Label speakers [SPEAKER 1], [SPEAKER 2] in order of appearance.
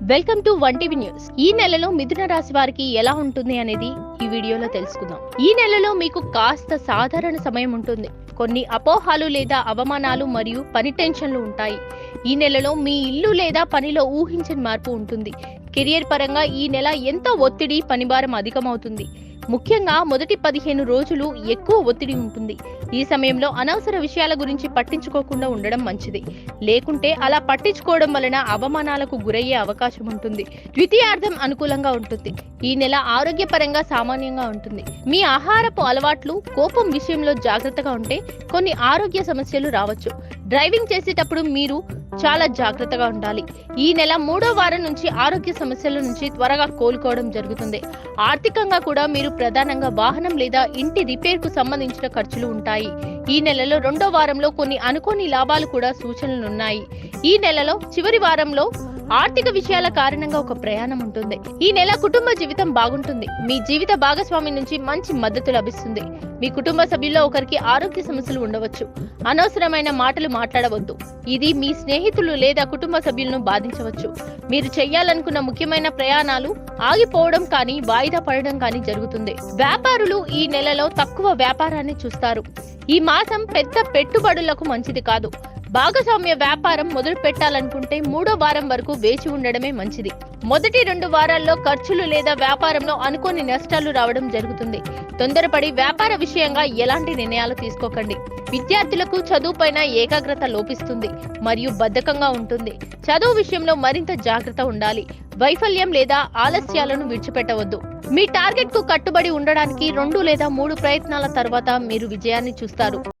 [SPEAKER 1] Welcome to One TV News. ఈ నెలలో మిథున రాశి వారికి ఎలా ఉంటుంది అనేది ఈ వీడియోలో తెలుసుకుందాం. ఈ నెలలో మీకు కాస్త సాధారణ సమయం ఉంటుంది. కొన్ని అపోహాలు లేదా అవమానాలు మరియు పని టెన్షన్లు ఉంటాయి. ఈ నెలలో మీ ఇల్లు లేదా పనిలో ఊహించని మార్పు ఉంటుంది. కెరియర్ పరంగా ఈ నెల ఎంతో ఒత్తిడి పనిభారం అధికమవుతుంది. ముఖ్యంగా మొదటి పదిహేను రోజులు ఎక్కువ ఒత్తిడి ఉంటుంది. ఈ సమయంలో అనవసర విషయాల గురించి పట్టించుకోకుండా ఉండడం మంచిది. లేకుంటే అలా పట్టించుకోవడం వలన అవమానాలకు గురయ్యే అవకాశం ఉంటుంది. ద్వితీయార్థం అనుకూలంగా ఉంటుంది. ఈ నెల ఆరోగ్యపరంగా సామాన్యంగా ఉంటుంది. మీ ఆహారపు అలవాట్లు కోపం విషయంలో జాగ్రత్తగా ఉంటే కొన్ని ఆరోగ్య సమస్యలు రావచ్చు. డ్రైవింగ్ చేసేటప్పుడు మీరు చాలా జాగ్రత్తగా ఉండాలి. ఈ నెల మూడో వారం నుంచి ఆరోగ్య సమస్యల నుంచి త్వరగా కోలుకోవడం జరుగుతుంది. ఆర్థికంగా కూడా మీరు ప్రధానంగా వాహనం లేదా ఇంటి రిపేర్కు సంబంధించిన ఖర్చులు ఉంటాయి. ఈ నెలలో రెండో వారంలో కొన్ని అనుకోని లాభాలు కూడా సూచనలు ఉన్నాయి ఈ నెలలో చివరి వారంలో ఆర్థిక విషయాల కారణంగా ఒక ప్రయాణం ఉంటుంది. ఈ నెల కుటుంబ జీవితం బాగుంటుంది. మీ జీవిత భాగస్వామి నుంచి మంచి మద్దతు లభిస్తుంది. మీ కుటుంబ సభ్యుల్లో ఒకరికి ఆరోగ్య సమస్యలు ఉండవచ్చు. అనవసరమైన మాటలు మాట్లాడవద్దు. ఇది మీ స్నేహితులు లేదా కుటుంబ సభ్యులను బాధించవచ్చు. మీరు చేయాలనుకున్న ముఖ్యమైన ప్రయాణాలు ఆగిపోవడం కానీ వాయిదా పడడం కానీ జరుగుతుంది. వ్యాపారులు ఈ నెలలో తక్కువ వ్యాపారాన్ని చూస్తారు. ఈ మాసం పెద్ద పెట్టుబడులకు మంచిది కాదు. భాగస్వామ్య వ్యాపారం మొదలు పెట్టాలనుకుంటే మూడో వారం వరకు వేచి ఉండడమే మంచిది. మొదటి రెండు వారాల్లో ఖర్చులు లేదా వ్యాపారంలో అనుకోని నష్టాలు రావడం జరుగుతుంది. తొందరపడి వ్యాపార విషయంగా ఎలాంటి నిర్ణయాలు తీసుకోకండి. విద్యార్థులకు చదువుపైన ఏకాగ్రత లోపిస్తుంది మరియు బద్ధకంగా ఉంటుంది. చదువు విషయంలో మరింత జాగ్రత్త ఉండాలి. వైఫల్యం లేదా ఆలస్యాలను విడిచిపెట్టవద్దు. మీ టార్గెట్కు కట్టుబడి ఉండడానికి రెండు లేదా మూడు ప్రయత్నాల తర్వాత మీరు విజయాన్ని చూస్తారు.